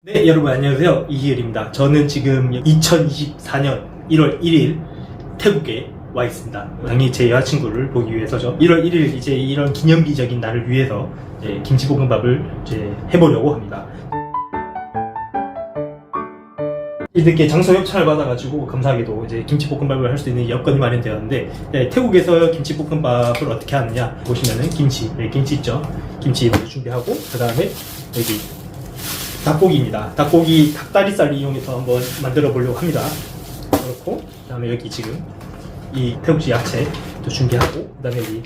네, 여러분 안녕하세요. 이희열입니다. 저는 지금 2024년 1월 1일 태국에 와 있습니다. 당연히 제 여자친구를 보기 위해서죠. 1월 1일 이제 이런 기념비적인 날을 위해서 김치볶음밥을 이제 해보려고 합니다. 이렇게 장소 협찬을 받아가지고 감사하게도 이제 김치볶음밥을 할 수 있는 여건이 마련되었는데 네, 태국에서 김치볶음밥을 어떻게 하느냐 보시면은 김치, 네, 김치 있죠. 김치 먼저 준비하고 그 다음에 여기 닭고기입니다. 닭고기 닭다리살 이용해서 한번 만들어 보려고 합니다. 그렇고 그다음에 여기 지금 이 태국식 야채 또 준비하고 그다음에 여기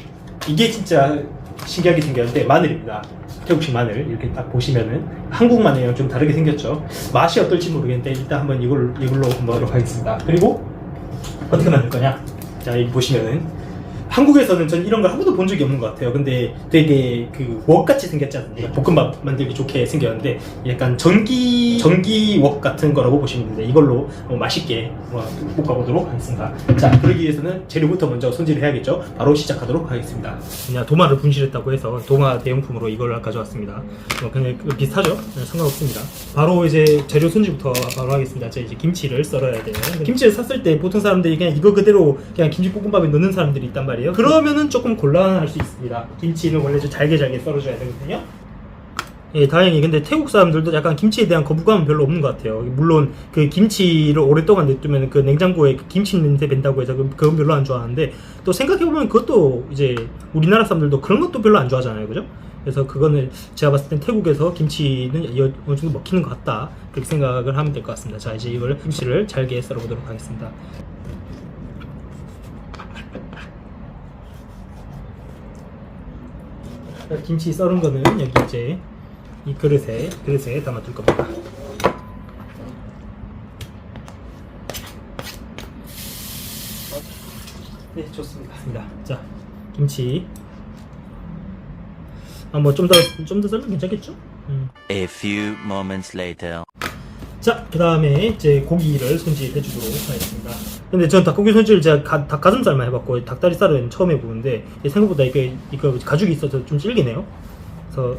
이게 진짜 신기하게 생겼는데 마늘입니다. 태국식 마늘 이렇게 딱 보시면은 한국 마늘이랑 좀 다르게 생겼죠. 맛이 어떨지 모르겠는데 일단 한번 이걸 이걸로 한번 먹도록 하겠습니다. 그리고 어떻게 만들 거냐? 자 여기 보시면은 한국에서는 전 이런 걸 한 번도 본 적이 없는 것 같아요. 근데 되게 그 웍같이 생겼지 않습니까? 볶음밥 만들기 좋게 생겼는데 약간 전기 전기 웍 같은 거라고 보시면 되는데 이걸로 어, 맛있게 어, 볶아보도록 하겠습니다. 자 그러기 위해서는 재료부터 먼저 손질을 해야겠죠. 바로 시작하도록 하겠습니다. 그냥 도마를 분실했다고 해서 도마 대용품으로 이걸 가져왔습니다. 어, 그냥 비슷하죠? 네, 상관없습니다. 바로 이제 재료 손질부터 바로 하겠습니다. 저 이제 김치를 썰어야 돼요. 김치를 샀을 때 보통 사람들이 그냥 이거 그대로 그냥 김치볶음밥에 넣는 사람들이 있단 말이에요. 그러면은 조금 곤란할 수 있습니다. 김치는 원래 좀 잘게 잘게 썰어줘야 되거든요. 예, 다행히 근데 태국 사람들도 약간 김치에 대한 거부감은 별로 없는 것 같아요. 물론 그 김치를 오랫동안 냅두면 그 냉장고에 그 김치 냄새 밴다고 해서 그- 그건 별로 안 좋아하는데 또 생각해 보면 그것도 이제 우리나라 사람들도 그런 것도 별로 안 좋아하잖아요. 그죠? 그래서 그거는 제가 봤을 땐 태국에서 김치는 여- 어느 정도 먹히는 것 같다. 그렇게 생각을 하면 될 것 같습니다. 자, 이제 이걸 김치를 잘게 썰어보도록 하겠습니다. 김치 썰은 거는 여기 이제 이 그릇에 그릇에 담아둘 겁니다. 네, 좋습니다. 자, 김치. 아, 뭐 좀 더 좀더 썰면 괜찮겠죠? 음. A few moments later. 자, 그 다음에 이제 고기를 손질해 주도록 하겠습니다. 근데 전 닭고기 손질 제가 가- 닭가슴살만 해봤고 닭다리살은 처음 해보는데 생각보다 이게 이거 가죽이 있어서 좀 질기네요. 그래서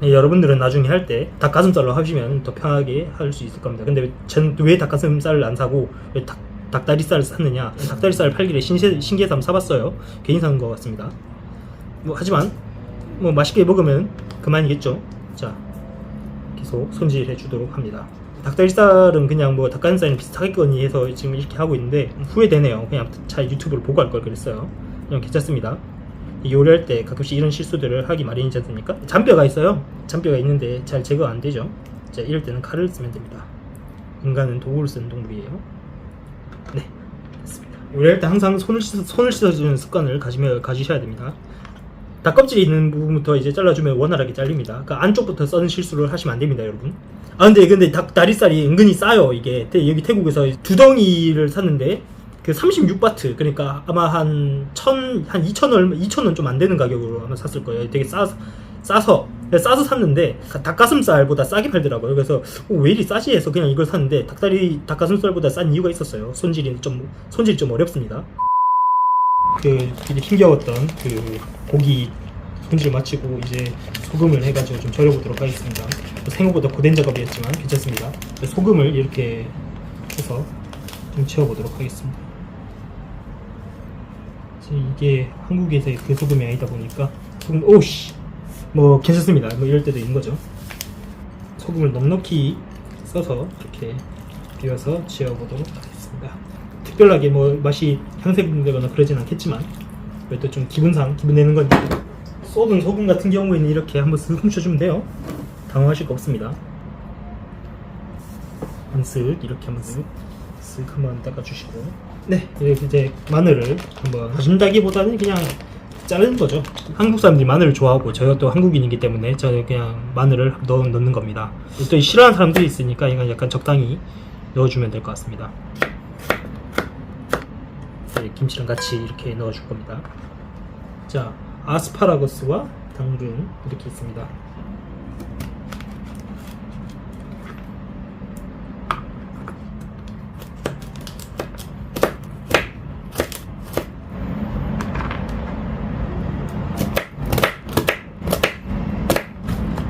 네, 여러분들은 나중에 할 때 닭가슴살로 하시면 더 편하게 할 수 있을 겁니다. 근데 전 왜 닭가슴살을 안 사고 왜 닭, 닭다리살을 샀느냐? 닭다리살 팔길래 신세, 한번 사봤어요. 괜히 산 것 같습니다. 뭐 하지만 뭐 맛있게 먹으면 그만이겠죠. 자, 계속 손질해 주도록 합니다. 닭다리살은 그냥 뭐 닭가슴살이랑 비슷하겠거니 해서 지금 이렇게 하고 있는데 후회되네요. 그냥 차 유튜브를 보고 할 걸 그랬어요. 그냥 괜찮습니다. 이 요리할 때 가끔씩 이런 실수들을 하기 마련이지 않습니까? 잔뼈가 있어요. 잔뼈가 있는데 잘 제거 안 되죠. 자, 이럴 때는 칼을 쓰면 됩니다. 인간은 도구를 쓰는 동물이에요. 네, 됐습니다. 요리할 때 항상 손을 씻어, 손을 씻어주는 습관을 가지며 가지셔야 됩니다. 닭껍질이 있는 부분부터 이제 잘라주면 원활하게 잘립니다. 그 안쪽부터 써는 실수를 하시면 안 됩니다, 여러분. 아 근데 근데 닭 다리살이 은근히 싸요 이게. 태- 여기 태국에서 두 덩이를 샀는데 그 36바트 그러니까 아마 한1,000한 2,000 얼마 2,000원 좀 안 되는 가격으로 아마 샀을 거예요. 되게 싸 싸서 그래서 싸서 샀는데 닭가슴살보다 싸게 팔더라고요. 그래서 어, 왜 이리 싸지 해서 그냥 이걸 샀는데 닭다리 닭가슴살보다 싼 이유가 있었어요. 손질이 좀 손질이 좀 어렵습니다. 그 되게 힘겨웠던 그 고기 손질 마치고 이제 소금을 해가지고 좀 절여보도록 하겠습니다. 생각보다 고된 작업이었지만 괜찮습니다. 소금을 이렇게 해서 좀 채워보도록 하겠습니다. 이게 한국에서의 그 소금이 아니다 보니까 소금 오씨 뭐 괜찮습니다. 뭐 이럴 때도 있는 거죠. 소금을 넉넉히 써서 이렇게 비워서 지어보도록 하겠습니다. 특별하게 뭐 맛이 향색되거나 그러진 않겠지만 그래도 좀 기분상 기분 내는 건데 쏟은 소금 같은 경우에는 이렇게 한번 쓱 훔쳐주면 돼요. 당황하실 거 없습니다. 한쓱 이렇게 한번 쓱, 쓱 한번 닦아주시고 네 이렇게 이제 마늘을 한번 다진다기보다는 그냥 자르는 거죠. 한국 사람들이 마늘을 좋아하고 저희가 또 한국인이기 때문에 저는 그냥 마늘을 넣, 넣는 겁니다. 또 싫어하는 사람들이 있으니까 이건 약간 적당히 넣어주면 될 것 같습니다. 네, 김치랑 같이 이렇게 넣어 줄 겁니다. 자, 아스파라거스와 당근 이렇게 있습니다.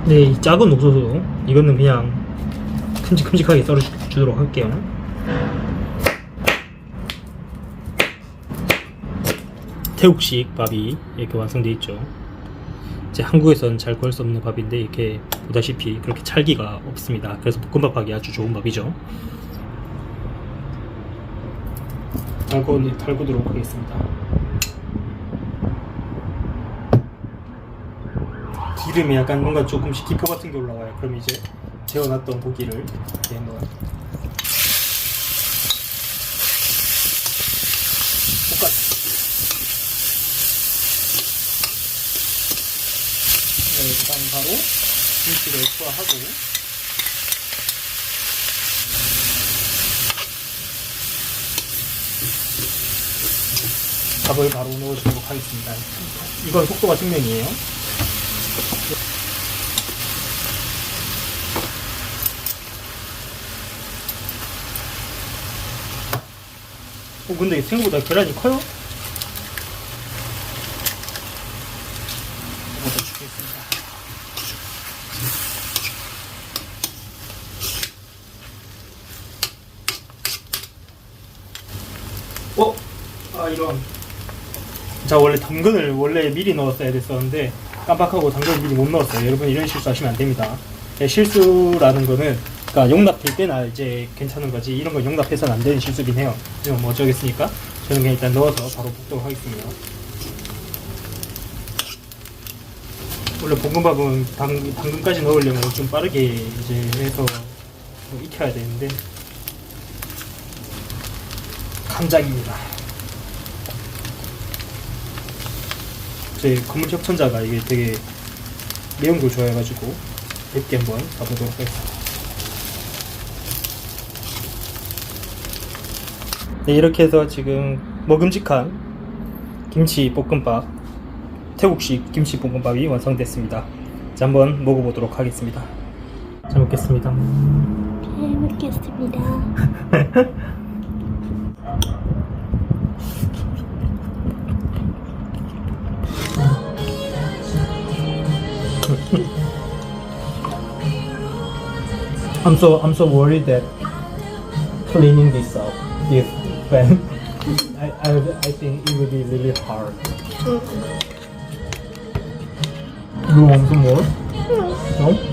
네, 이 작은 옥수수 이거는 그냥 큼직큼직하게 썰어 주도록 할게요. 태국식 밥이 이렇게 완성되어 있죠. 이제 한국에서는 잘 구할 수 없는 밥인데 이렇게 보다시피 그렇게 찰기가 없습니다. 그래서 볶음밥하기 아주 좋은 밥이죠. 달고 달구도록 하겠습니다. 기름이 약간 뭔가 조금씩 기포 같은 게 올라와요. 그럼 이제 재워놨던 고기를 이렇게 한번 볶아. 네, 그다음 바로 김치를 투하하고 밥을 바로 넣어주도록 하겠습니다. 이건 속도가 생명이에요. 어, 근데 생각보다 계란이 커요? 이것도 주겠습니다. 어? 아, 이런. 자, 원래 당근을 원래 미리 넣었어야 됐었는데, 깜빡하고 당근을 미리 못 넣었어요. 여러분, 이런 실수 하시면 안 됩니다. 예, 실수라는 거는, 그러니까 용납될 때나 이제 괜찮은 거지, 이런 건 용납해서는 안 되는 실수긴 해요. 이건 뭐 어쩌겠습니까? 저는 그냥 일단 넣어서 바로 볶도록 하겠습니다. 원래 볶음밥은 당, 당근까지 넣으려면 좀 빠르게 이제 해서 좀 익혀야 되는데, 감작입니다. 제 건물 협천자가 이게 되게 매운 걸 좋아해가지고 맵게 한번 가보도록 하겠습니다. 네, 이렇게 해서 지금 먹음직한 김치 볶음밥, 태국식 김치 볶음밥이 완성됐습니다. 자, 한번 먹어보도록 하겠습니다. 잘 먹겠습니다. 잘 먹겠습니다. I'm so I'm so worried that cleaning this up this pan. I, I I think it will be really hard. Mm-hmm. You want some more? No.